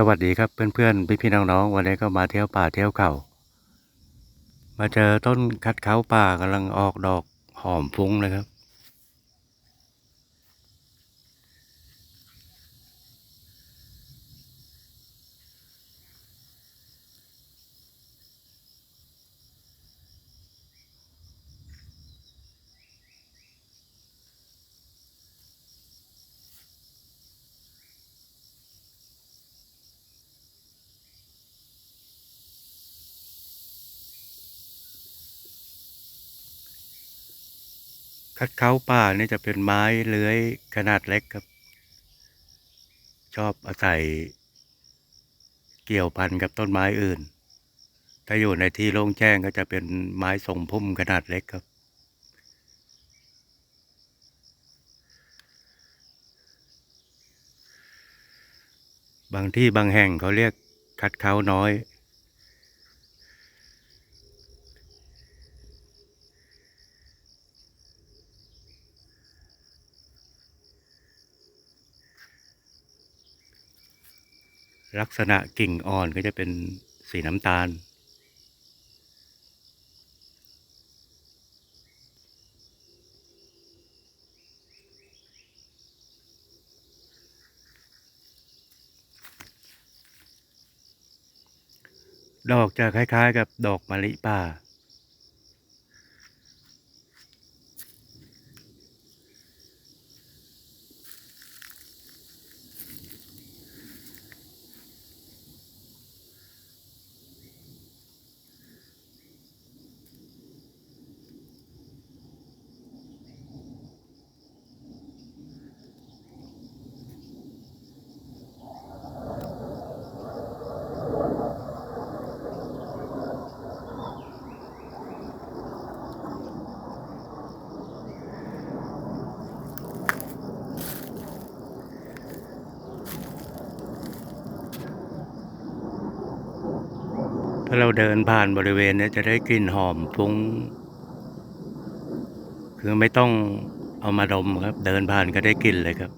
สวัสดีครับเพื่อนๆ พี่ๆน้องๆวันนี้ก็มาเที่ยวป่าเที่ยวเขามาเจอต้นคัดเขาป่ากำลังออกดอกหอมฟุ้งเลยครับ คัดเขาป่านี่จะเป็นไม้เลื้อยขนาดเล็กครับ ชอบอาศัยเกี่ยวพันกับต้นไม้อื่น ถ้าอยู่ในที่โล่งแจ้งก็จะเป็นไม้ทรงพุ่มขนาดเล็กครับ บางที่บางแห่งเขาเรียกคัดเขาน้อย ลักษณะกิ่งอ่อนก็จะเป็นสีน้ำตาล ดอกจะคล้ายๆกับดอกมะลิป่า ถ้าเราเดินผ่านบริเวณนี้จะได้กลิ่นหอมฟุ้ง คือไม่ต้องเอามาดมครับ เดินผ่านก็ได้กลิ่นเลยครับ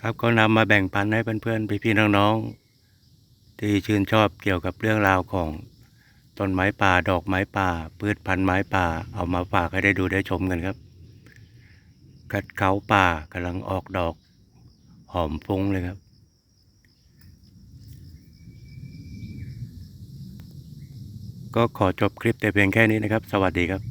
ครับก็นำมาแบ่งปันให้เพื่อนๆพี่ๆน้องๆที่ชื่นชอบเกี่ยวกับเรื่องราวของต้นไม้ป่าดอกไม้ป่า พืชพันธุ์ไม้ป่าเอามาฝากให้ได้ดูได้ชมกันครับกัดเขาป่ากำลังออกดอกหอมฟุ้งเลยครับ ก็ขอจบคลิปแต่เพียงแค่นี้นะครับ สวัสดีครับ